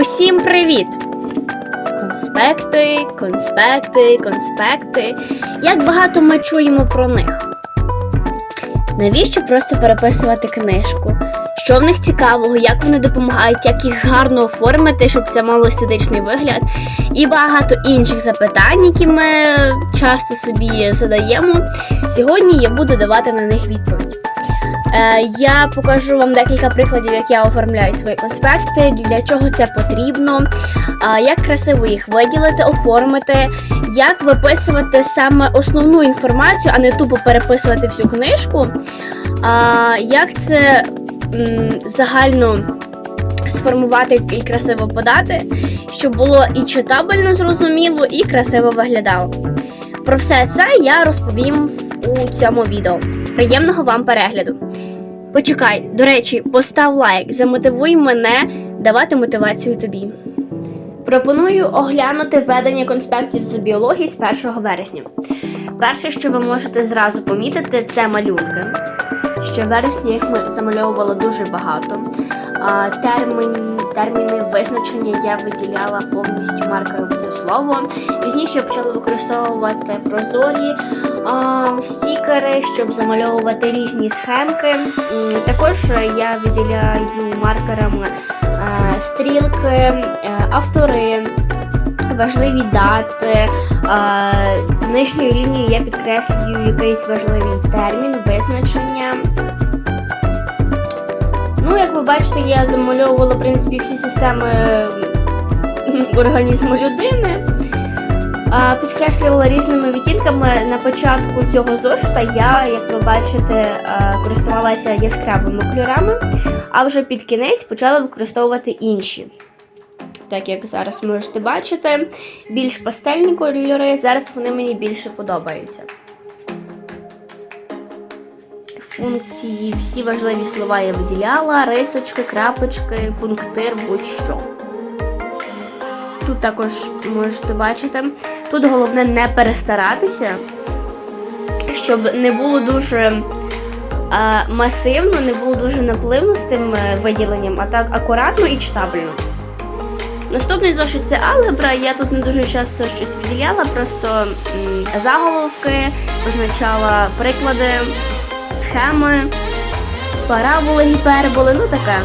Усім привіт! Конспекти, конспекти, конспекти. Як багато ми чуємо про них? Навіщо просто переписувати книжку? Що в них цікавого, як вони допомагають, як їх гарно оформити, щоб це мало естетичний вигляд, і багато інших запитань, які ми часто собі задаємо. Сьогодні я буду давати на них відповідь. Е, я покажу вам декілька прикладів, як я оформляю свої конспекти, для чого це потрібно, е, як красиво їх виділити, оформити, як виписувати саме основну інформацію, а не тупо переписувати всю книжку. Як це загально сформувати і красиво подати, щоб було і читабельно зрозуміло, і красиво виглядало. Про все це я розповім у цьому відео. Приємного вам перегляду! Почекай, до речі, постав лайк, замотивуй мене давати мотивацію тобі. Пропоную оглянути ведення конспектів з біології з 1 вересня. Перше, що ви можете зразу помітити, це малюнки. Ще в вересні їх ми замальовували дуже багато. Термін, терміни визначення я виділяла повністю маркером все слово. Пізніше я почала використовувати прозорі а, стікери, щоб замальовувати різні схемки. Також я виділяю маркерами е, стрілки, е, автори, важливі дати. Е, Нижньою лінією я підкреслюю якийсь важливий термін, визначення. Ну, як ви бачите, я замальовувала в принципі всі системи організму людини. Підкреслювала різними відтінками. На початку цього зошита я, як ви бачите, користувалася яскравими кольорами, а вже під кінець почала використовувати інші. Так як зараз можете бачити, більш пастельні кольори, зараз вони мені більше подобаються. Функції, всі важливі слова я виділяла, рисочки, крапочки, пунктир, будь-що. Тут також можете бачити. Тут головне не перестаратися, щоб не було дуже а, масивно, не було дуже напливно з тим е, виділенням, а так акуратно і читабельно. Наступний зошит це алгебра. Я тут не дуже часто щось виділяла, просто заголовки, позначала приклади, схеми, параболи, гіперболи, ну таке.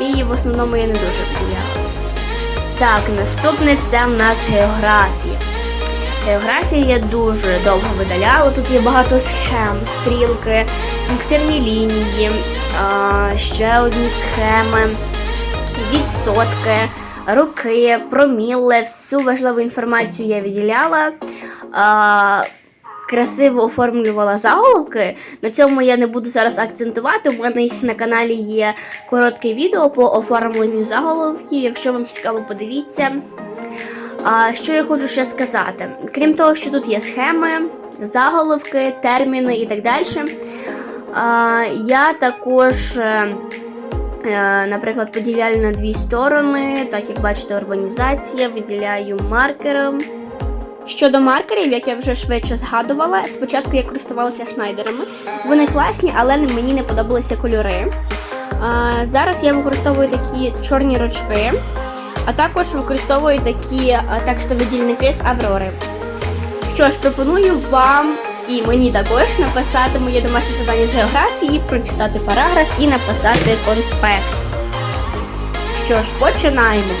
І в основному я не дуже виділяла. Так, наступне це в нас географія. Географія я дуже довго видаляла. Тут є багато схем, стрілки, пунктирні лінії, ще одні схеми, відсотки, роки, проміли, всю важливу інформацію я виділяла. Красиво оформлювала заголовки. На цьому я не буду зараз акцентувати. У мене на каналі є коротке відео по оформленню заголовків. Якщо вам цікаво, подивіться. А, що я хочу ще сказати? Крім того, що тут є схеми, заголовки, терміни і так далі. А, я також. е, е, Наприклад, поділяю на дві сторони, так як бачите, урбанізація, виділяю маркером. Щодо маркерів, як я вже швидше згадувала, спочатку я користувалася шнайдерами. Вони класні, але мені не подобалися кольори. Зараз я використовую такі чорні ручки, а також використовую такі а, текстові дільники з Аврори. Що ж, пропоную вам і мені також написати моє домашнє завдання з географії, прочитати параграф і написати конспект. Що ж, починаємо.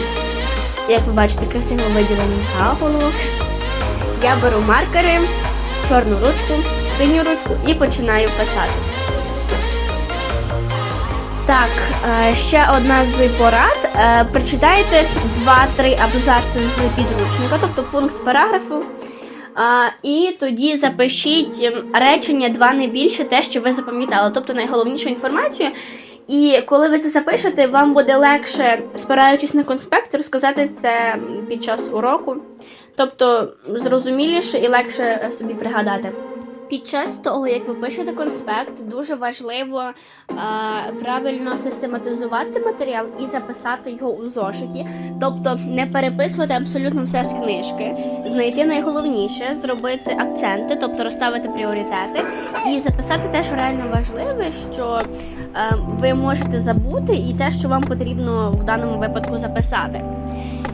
Як ви бачите, красиво виділений заголовок. Я беру маркери, чорну ручку, синю ручку і починаю писати. Так, е, ще одна з порад. Е, Прочитайте 2-3 абзаци з підручника, тобто пункт параграфу. І тоді запишіть речення два не більше, те, що ви запам'ятали, тобто найголовнішу інформацію. І коли ви це запишете, вам буде легше, спираючись на конспект, розказати це під час уроку. Тобто зрозуміліше і легше собі пригадати. Під час того, як ви пишете конспект, дуже важливо е, правильно систематизувати матеріал і записати його у зошиті, тобто не переписувати абсолютно все з книжки, знайти найголовніше, зробити акценти, тобто розставити пріоритети, і записати те, що реально важливе, що е, ви можете забути, і те, що вам потрібно в даному випадку записати.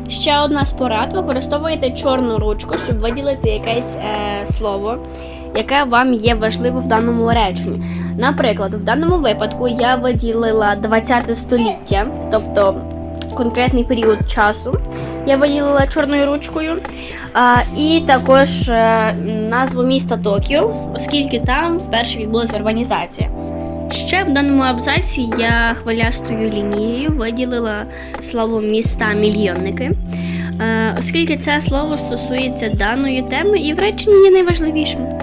Ще одна з порад: використовуєте чорну ручку, щоб виділити якесь е, слово, яке вам є важливо в даному реченні. Наприклад, в даному випадку я виділила 20 століття, тобто конкретний період часу. Я виділила чорною ручкою. А, і також е, назву міста Токіо, оскільки там вперше відбулася урбанізація. Ще в даному абзаці я хвилястою лінією виділила слово міста мільйонники, е, оскільки це слово стосується даної теми і в реченні є найважливішим.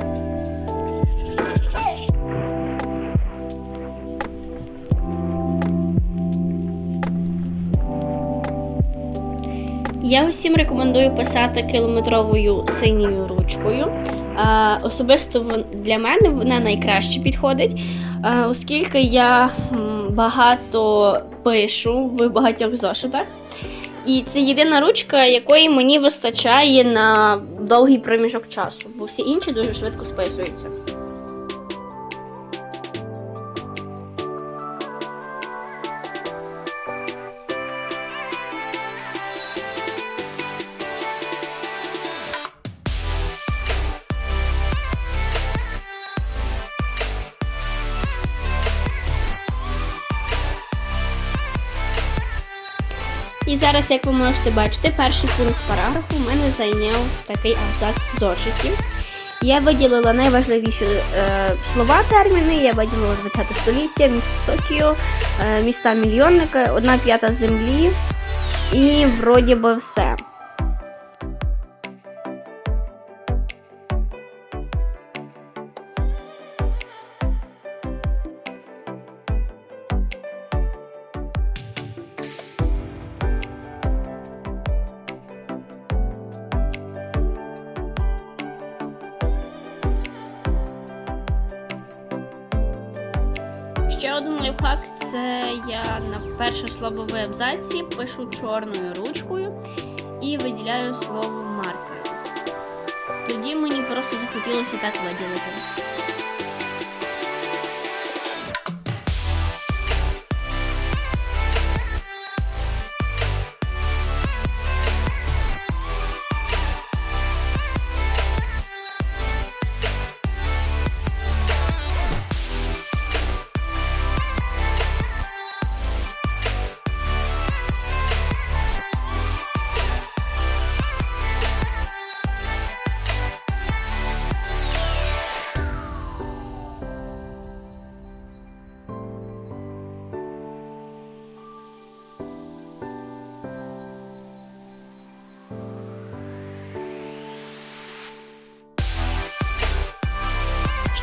Я усім рекомендую писати кілометровою синьою ручкою. Е, особисто для мене вона найкраще підходить, е, оскільки я багато пишу в багатьох зошитах. І це єдина ручка, якої мені вистачає на довгий проміжок часу, бо всі інші дуже швидко списуються. І зараз, як ви можете бачити, перший пункт параграфу в мене зайняв такий абзац в зошиті. Я виділила найважливіші е, слова, терміни. Я виділила 20 століття, місто Токіо, е, міста мільйонника, одна п'ята землі і вроді би все. Ще один лайфхак це я на перше слово абзаці пишу чорною ручкою і виділяю слово маркером. Тоді мені просто захотілося так виділити.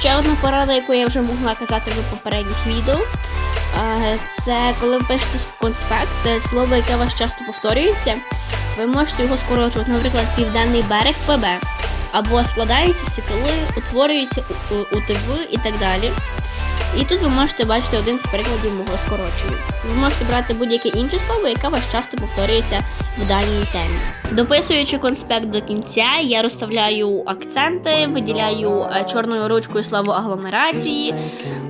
Ще одна порада, яку я вже могла казати в попередніх відео. е, Це коли ви пишете конспект, це слово, яке у вас часто повторюється, ви можете його скорочувати, наприклад, південний берег ПБ. Або складається сікали, утворюється УТВ і так далі. І тут ви можете бачити один з прикладів мого скорочення. Ви можете брати будь-яке інше слово, яке вас часто повторюється в даній темі. Дописуючи конспект до кінця, я розставляю акценти, виділяю е, чорною ручкою слово агломерації,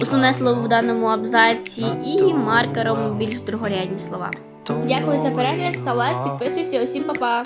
основне слово в даному абзаці і маркером більш другорядні слова. Дякую за перегляд, став лайк, підписуйся, усім па-па!